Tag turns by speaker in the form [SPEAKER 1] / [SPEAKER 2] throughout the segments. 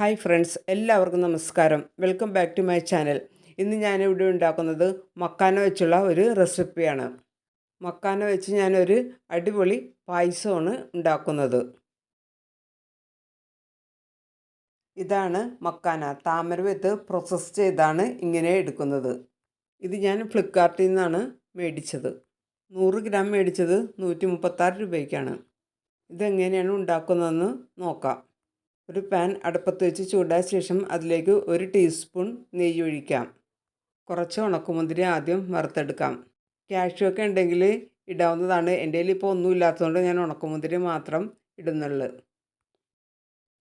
[SPEAKER 1] Hi friends എല്ലാവർക്കും നമസ്കാരം. Welcome back to my channel. ഇന്ന് ഞാനിവിടെ ഉണ്ടാക്കുന്നത് മക്കാന വെച്ചുള്ള ഒരു റെസിപ്പിയാണ്. മക്കാന വെച്ച് ഞാനൊരു അടിപൊളി പായസമാണ് ഉണ്ടാക്കുന്നത്. ഇതാണ് മക്കാന. താമര വെത്ത് പ്രോസസ്സ് ചെയ്താണ് ഇങ്ങനെ എടുക്കുന്നത്. ഇത് ഞാൻ ഫ്ലിപ്കാർട്ടിൽ നിന്നാണ് മേടിച്ചത്. നൂറ് ഗ്രാം മേടിച്ചത് നൂറ്റി മുപ്പത്താറ് രൂപയ്ക്കാണ്. ഇതെങ്ങനെയാണ് ഉണ്ടാക്കുന്നതെന്ന് നോക്കാം. ഒരു പാൻ അടുപ്പത്ത് വെച്ച് ചൂടായ ശേഷം അതിലേക്ക് ഒരു ടീസ്പൂൺ നെയ്യ് ഒഴിക്കാം. കുറച്ച് ഉണക്കുമുന്തിരി ആദ്യം വറുത്തെടുക്കാം. കാഷ്യൂ ഒക്കെ ഉണ്ടെങ്കിൽ ഇടാവുന്നതാണ്. എന്റെ കയ്യിൽ ഇപ്പോൾ ഒന്നും ഇല്ലാത്തതുകൊണ്ട് ഞാൻ ഉണക്കുമുന്തിരി മാത്രം ഇടുന്നുള്ളൂ.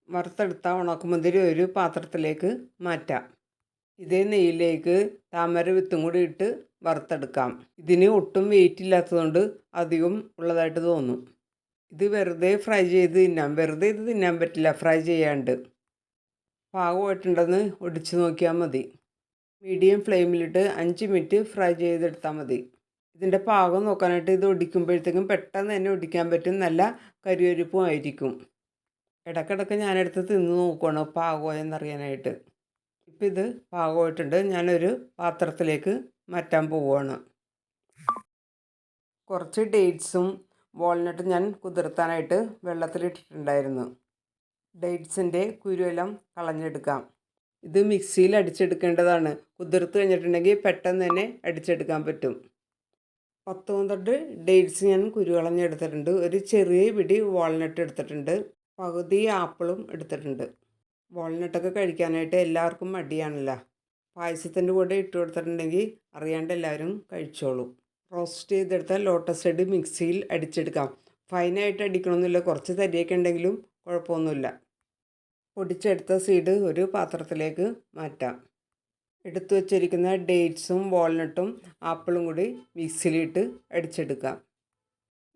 [SPEAKER 1] വറുത്തെടുത്ത ഉണക്കുമുന്തിരി ഒരു പാത്രത്തിലേക്ക് മാറ്റാം. ഇതേ നെയ്യിലേക്ക് താമര വിത്തും കൂടി ഇട്ട് വറുത്തെടുക്കാം. ഇതിന് ഒട്ടും വെയിറ്റ് ഇല്ലാത്തതുകൊണ്ട് അധികം ഉള്ളതായിട്ട് തോന്നും. ഇത് വെറുതെ ഫ്രൈ ചെയ്ത് തിന്നാം വെറുതെ ഇത് തിന്നാൻ പറ്റില്ല ഫ്രൈ ചെയ്യാണ്ട്. പാകമായിട്ടുണ്ടെന്ന് ഒടിച്ച് നോക്കിയാൽ മതി. മീഡിയം ഫ്ലെയിമിലിട്ട് അഞ്ച് മിനിറ്റ് ഫ്രൈ ചെയ്തെടുത്താൽ മതി. ഇതിന്റെ പാകം നോക്കാനായിട്ട് ഇത് ഒടിക്കുമ്പോഴത്തേക്കും പെട്ടെന്ന് തന്നെ ഒടിക്കാൻ പറ്റും നല്ല കരിയൊരുപ്പും ആയിരിക്കും. ഇടയ്ക്കിടയ്ക്ക് ഞാനെടുത്ത് തിന്ന് നോക്കുകയാണ് പാകമായെന്നറിയാനായിട്ട് ഇപ്പം ഇത് പാകമായിട്ടുണ്ട് ഞാനൊരു പാത്രത്തിലേക്ക് മാറ്റാൻ പോവുകയാണ് കുറച്ച് ഡേറ്റ്സും വാൾനട്ട് ഞാൻ കുതിർത്താനായിട്ട് വെള്ളത്തിലിട്ടിട്ടുണ്ടായിരുന്നു. ഡേറ്റ്സിന്റെ കുരുവെല്ലാം കളഞ്ഞെടുക്കാം. ഇത് മിക്സിയിൽ അടിച്ചെടുക്കേണ്ടതാണ്. കുതിർത്ത് കഴിഞ്ഞിട്ടുണ്ടെങ്കിൽ പെട്ടെന്ന് തന്നെ അടിച്ചെടുക്കാൻ പറ്റും. പത്ത് ഡേറ്റ്സ് ഞാൻ കുരു കളഞ്ഞെടുത്തിട്ടുണ്ട്. ഒരു ചെറിയ പിടി വാൾനട്ട് എടുത്തിട്ടുണ്ട്. പകുതി ആപ്പിളും എടുത്തിട്ടുണ്ട്. വാൾനട്ടൊക്കെ കഴിക്കാനായിട്ട് എല്ലാവർക്കും മടിയാണല്ലോ. പായസത്തിന്റെ കൂടെ ഇട്ട് കൊടുത്തിട്ടുണ്ടെങ്കിൽ അറിയാണ്ട് എല്ലാവരും കഴിച്ചോളും. റോസ്റ്റ് ചെയ്തെടുത്ത ലോട്ടസ് ഹെഡ് മിക്സിയിൽ അടിച്ചെടുക്കാം. ഫൈനായിട്ട് അടിക്കണമെന്നില്ല. കുറച്ച് തരിയൊക്കെ ഉണ്ടെങ്കിലും കുഴപ്പമൊന്നുമില്ല. പൊടിച്ചെടുത്ത സീഡ് ഒരു പാത്രത്തിലേക്ക് മാറ്റാം. എടുത്തു വച്ചിരിക്കുന്ന ഡേറ്റ്സും വാൾനട്ടും ആപ്പിളും കൂടി മിക്സിയിലിട്ട് അടിച്ചെടുക്കാം.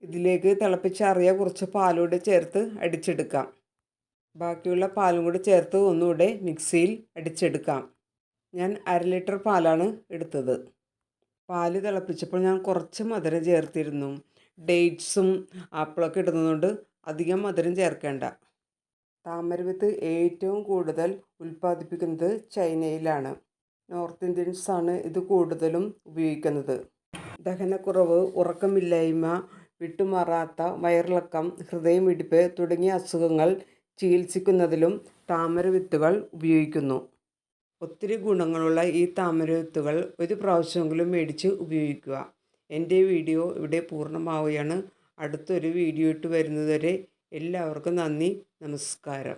[SPEAKER 1] ഇതിലേക്ക് തിളപ്പിച്ചറിയ കുറച്ച് പാലൂടെ ചേർത്ത് അടിച്ചെടുക്കാം. ബാക്കിയുള്ള പാലും കൂടി ചേർത്ത് ഒന്നുകൂടെ മിക്സിയിൽ അടിച്ചെടുക്കാം. ഞാൻ അര ലിറ്റർ പാലാണ് എടുത്തത്. പാൽ തിളപ്പിച്ചപ്പോൾ ഞാൻ കുറച്ച് മധുരം ചേർത്തിരുന്നു. ഡേറ്റ്സും ആപ്പിളൊക്കെ ഇടുന്നതുകൊണ്ട് അധികം മധുരം ചേർക്കേണ്ട. താമരവിത്ത് ഏറ്റവും കൂടുതൽ ഉൽപ്പാദിപ്പിക്കുന്നത് ചൈനയിലാണ്. നോർത്ത് ഇന്ത്യൻസാണ് ഇത് കൂടുതലും ഉപയോഗിക്കുന്നത്. ദഹനക്കുറവ് ഉറക്കമില്ലായ്മ വിട്ടുമാറാത്ത വയറിളക്കം ഹൃദയമിടിപ്പ് തുടങ്ങിയ അസുഖങ്ങൾ ചികിത്സിക്കുന്നതിലും താമരവിത്തുകൾ ഉപയോഗിക്കുന്നു. ഒത്തിരി ഗുണങ്ങളുള്ള ഈ താമരവിത്തുകൾ ഒരു പ്രാവശ്യമെങ്കിലും മേടിച്ച് ഉപയോഗിക്കുക. എന്റെ വീഡിയോ ഇവിടെ പൂർണമാവുകയാണ്. അടുത്തൊരു വീഡിയോ ഇട്ട് വരുന്നതുവരെ എല്ലാവർക്കും നന്ദി. നമസ്കാരം.